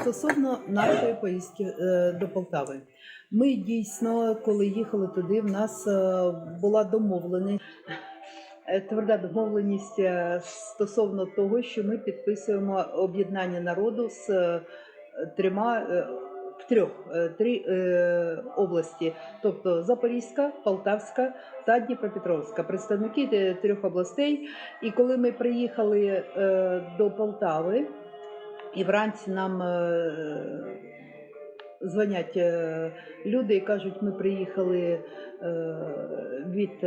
Стосовно нашої поїздки е, до Полтави, ми дійсно, коли їхали туди, в нас е, була домовленість, е, тверда домовленість стосовно того, що ми підписуємо об'єднання народу з трьома. В трьох три області, тобто Запорізька, Полтавська та Дніпропетровська, представники трьох областей. І коли ми приїхали до Полтави, і вранці нам е, дзвонять е, люди і кажуть, ми приїхали е, від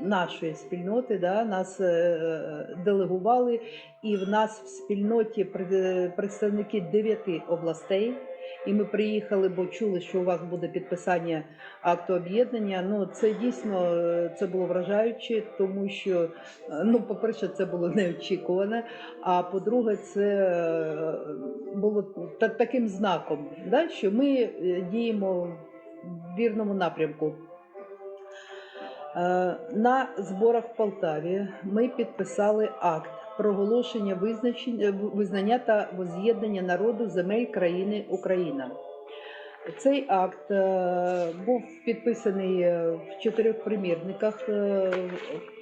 нашої спільноти, да, нас делегували, і в нас в спільноті пред- представники дев'яти областей. І ми приїхали, бо чули, що у вас буде підписання акту об'єднання. Ну це дійсно е, це було вражаюче, тому що е, ну, по-перше, це було неочікувано. А по-друге, це е, було таким знаком, да, що ми діємо в вірному напрямку. На зборах в Полтаві ми підписали акт проголошення визначення, визнання та воз'єднання народу земель країни Україна. Цей акт е, був підписаний е, в чотирьох примірниках. Е,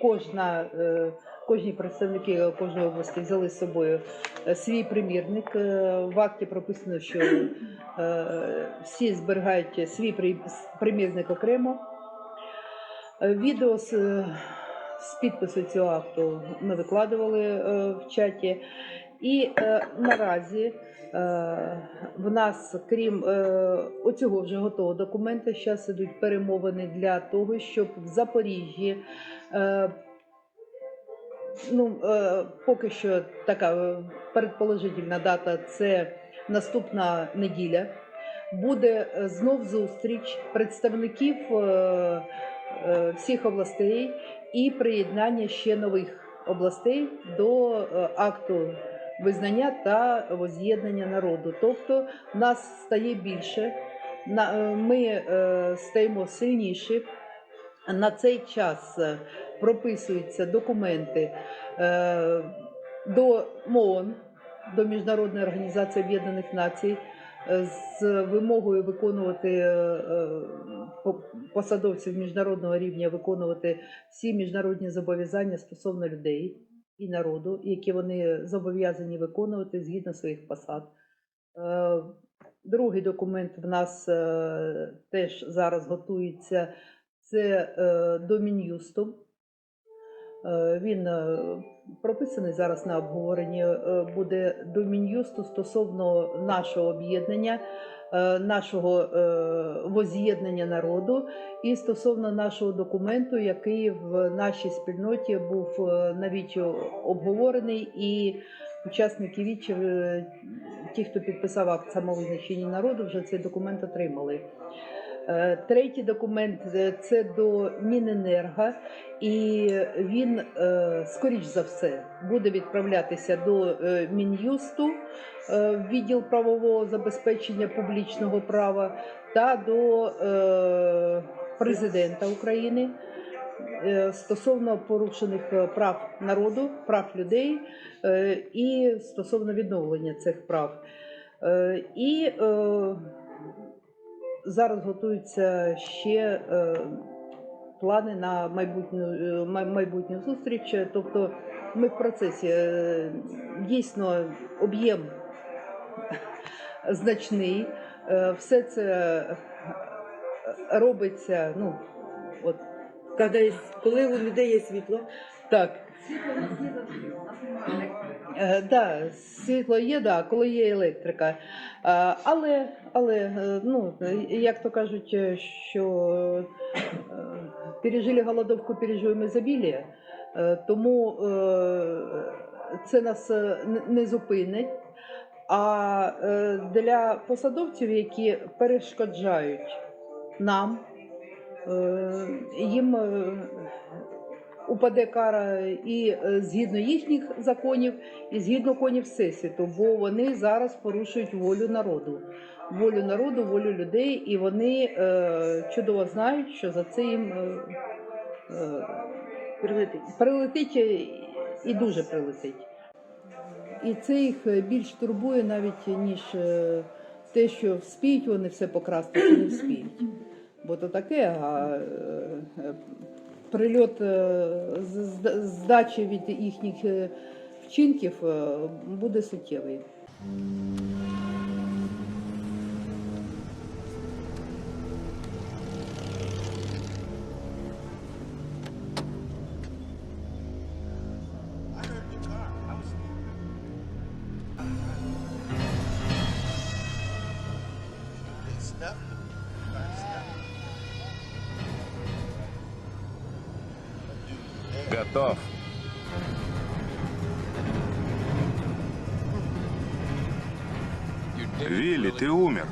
Кожна, е, кожні представники кожної області взяли з собою е, свій примірник. Е, В акті прописано, що е, всі зберігають свій примірник окремо. Е, Відео з, е, з підпису цього акту ми викладували е, в чаті. І е, наразі е, в нас, крім е, оцього вже готового документа, зараз ідуть перемовини для того, щоб в Запоріжжі. Е, Ну, е, поки що така е, передположительна дата це наступна неділя. Буде е, знов зустріч представників е, е, всіх областей і приєднання ще нових областей до е, акту визнання та воз'єднання народу. Тобто нас стає більше, е, ми е, стаємо сильніші. На цей час прописуються документи до МООН, до Міжнародної організації Об'єднаних Націй, з вимогою виконувати посадовців міжнародного рівня виконувати всі міжнародні зобов'язання стосовно людей і народу, які вони зобов'язані виконувати згідно своїх посад. Е, Другий документ в нас е, теж зараз готується. Це е, до Мін'юсту. Він прописаний зараз на обговоренні. е, Буде до Мін'юсту стосовно нашого об'єднання, е, нашого е, воз'єднання народу і стосовно нашого документу, який в нашій спільноті був навіть обговорений, і учасники ВІЧ, е, ті, хто підписав акт самовизначення народу, вже цей документ отримали. Е, Третій документ е, це до Міненерго, і він, е, скоріш за все, буде відправлятися до Мін'юсту відділ правового забезпечення публічного права та до президента України стосовно порушених прав народу, прав людей і стосовно відновлення цих прав. І зараз готуються ще е, плани на майбутню, е, майбутню зустріч. Тобто ми в процесі Е, дійсно об'єм значний. Все це робиться. Ну, от, Когда коли у людей є світло, так. Е, да, світло є, да, коли є електрика. Е, але, але е, ну, е, як то кажуть, е, що е, пережили голодовку, переживемо ізобілія. Е, тому е, це нас е, не- зупинить. А е, для посадовців, які перешкоджають нам, е, їм е, упаде кара і е, згідно їхніх законів, і згідно конів всесвіту, бо вони зараз порушують волю народу, волю народу, волю людей, і вони е, чудово знають, що за це їм е, е, прилетить. прилетить і- дуже прилетить. І це їх е, більш турбує навіть ніж е, те, що вспіють вони все покрасти чи не вспіють. Бо то таке, а прильот е, здачі від їхніх е, вчинків е, буде суттєвий. Готов. Вилли, ты умер.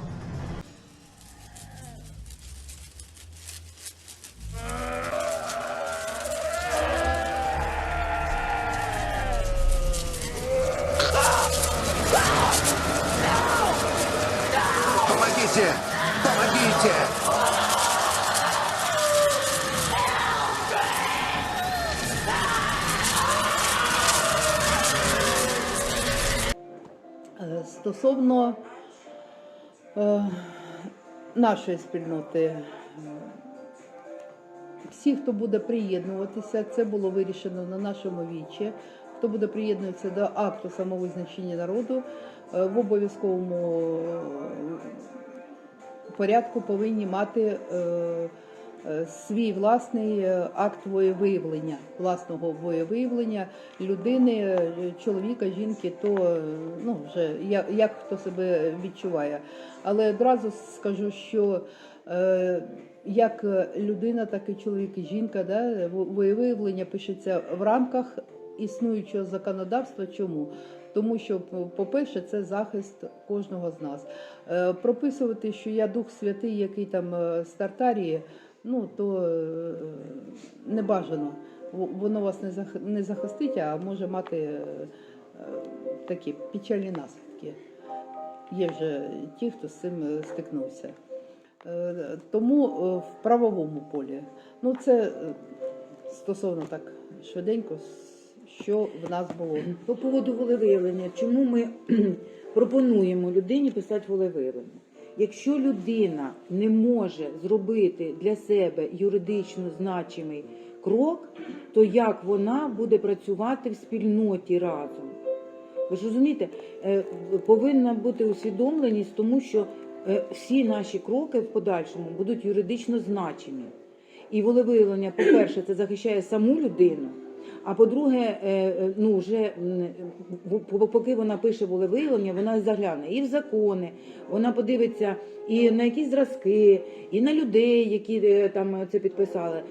Помогите! Помогите! Стосовно е, нашої спільноти, всі, хто буде приєднуватися, це було вирішено на нашому вічі. Хто буде приєднуватися до акту самовизначення народу, е, в обов'язковому е, порядку повинні мати свій власний е, акт воєвиявлення, власного воєвиявлення людини, е, чоловіка, жінки, то е, ну вже як, як хто себе відчуває. Але одразу скажу, що е, як людина, так і чоловік і жінка, да, воєвиявлення пишеться в рамках існуючого законодавства. Чому? Тому що, по-перше, це захист кожного з нас. Е, Прописувати, що я Дух Святий, який там е, з Тартарії, ну то е, не бажано. Воно вас не зах- не захистить, а може мати е, такі печальні наслідки. Є вже ті, хто з цим е, стикнувся. Тому в правовому полі. Ну, це стосовно так швиденько, що в нас було. По поводу волевиявлення, чому ми пропонуємо людині писати волевиявлення? Якщо людина не може зробити для себе юридично значимий крок, то як вона буде працювати в спільноті разом? Ви ж розумієте, Е, повинна бути усвідомленість, тому що е, всі наші кроки в подальшому будуть юридично значимі. І волевиявлення, по-перше, це захищає саму людину. А по-друге, е, е, ну вже поки вона пише волевиявлення, вона загляне і в закони, вона подивиться і на якісь зразки, і на людей, які е, там це підписали.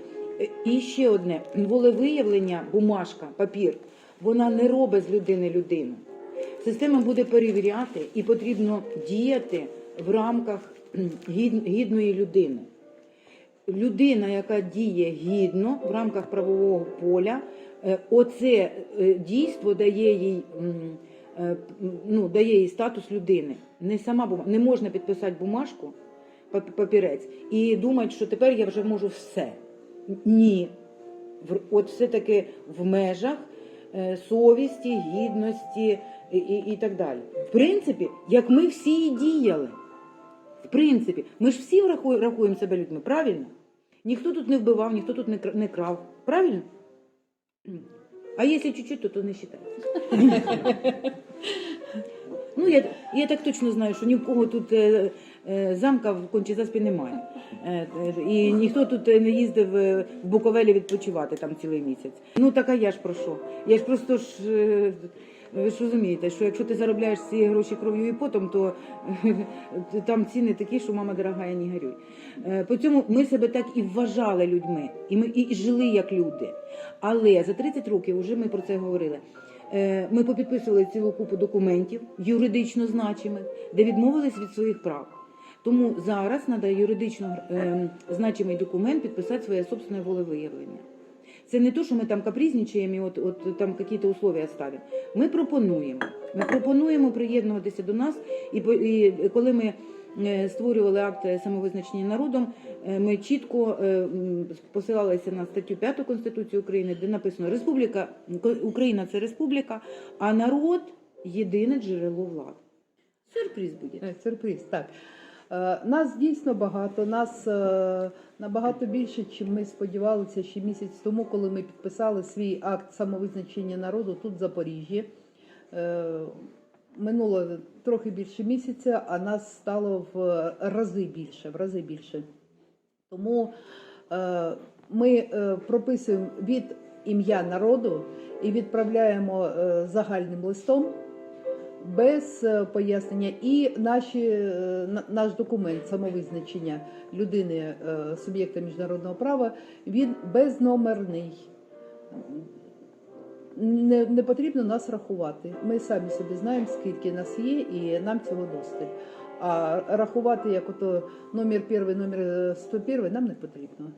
І ще одне волевиявлення, бумажка, папір, вона не робить з людини людину. Система буде перевіряти і потрібно діяти в рамках гідної людини. Людина, яка діє гідно в рамках правового поля, е, оце е, дійство дає їй, е, ну, дає їй статус людини. Не сама бума- не можна підписати бумажку, папірець, і думати, що тепер я вже можу все. Ні. От все-таки в межах совісті, гідності і, і, і так далі. В принципі, як ми всі і діяли. В принципі, ми ж всі рахуємо себе людьми, правильно? Ніхто тут не вбивав, ніхто тут не не крав. Правильно? А якщо чуть-чуть, то, то не вважається. Ну, я, я так точно знаю, що ні в кого тут е, е, замка в кончі немає. Е, е, і ніхто тут не їздив в Буковелі відпочивати там цілий місяць. Ну так а я ж про що? Я ж просто ж. е, Ви ж розумієте, що якщо ти заробляєш ці гроші кров'ю і потом, то е, там ціни такі, що мама дорога, я не горюй. Е, По цьому ми себе так і вважали людьми, і ми і жили як люди. Але за 30 років вже ми про це говорили. Е, Ми попідписували цілу купу документів юридично значимих, де відмовились від своїх прав. Тому зараз треба юридично е, значимий документ підписати своє собственне волевиявлення. Це не то, що ми там капризничаємо і от, от там якісь условия ставимо. Ми пропонуємо. Ми пропонуємо приєднуватися до нас, і, і коли ми е, створювали акт самовизначення народом, е, ми чітко е, посилалися на статтю 5 Конституції України, де написано Республіка Україна це республіка, а народ єдине джерело влади. Сюрприз буде. Сюрприз, так. Е, Нас дійсно багато, нас е, набагато більше, чим ми сподівалися ще місяць тому, коли ми підписали свій акт самовизначення народу тут, в Запоріжжі. Е, Минуло трохи більше місяця, а нас стало в рази більше, в рази більше. Тому ми прописуємо від ім'я народу і відправляємо загальним листом без е, пояснення. І наші, е, наш документ самовизначення людини е, суб'єкта міжнародного права він безномерний. Не, не потрібно нас рахувати. Ми самі собі знаємо, скільки нас є, і нам цього достатньо. А рахувати як ото номер перший, номер 101 нам не потрібно.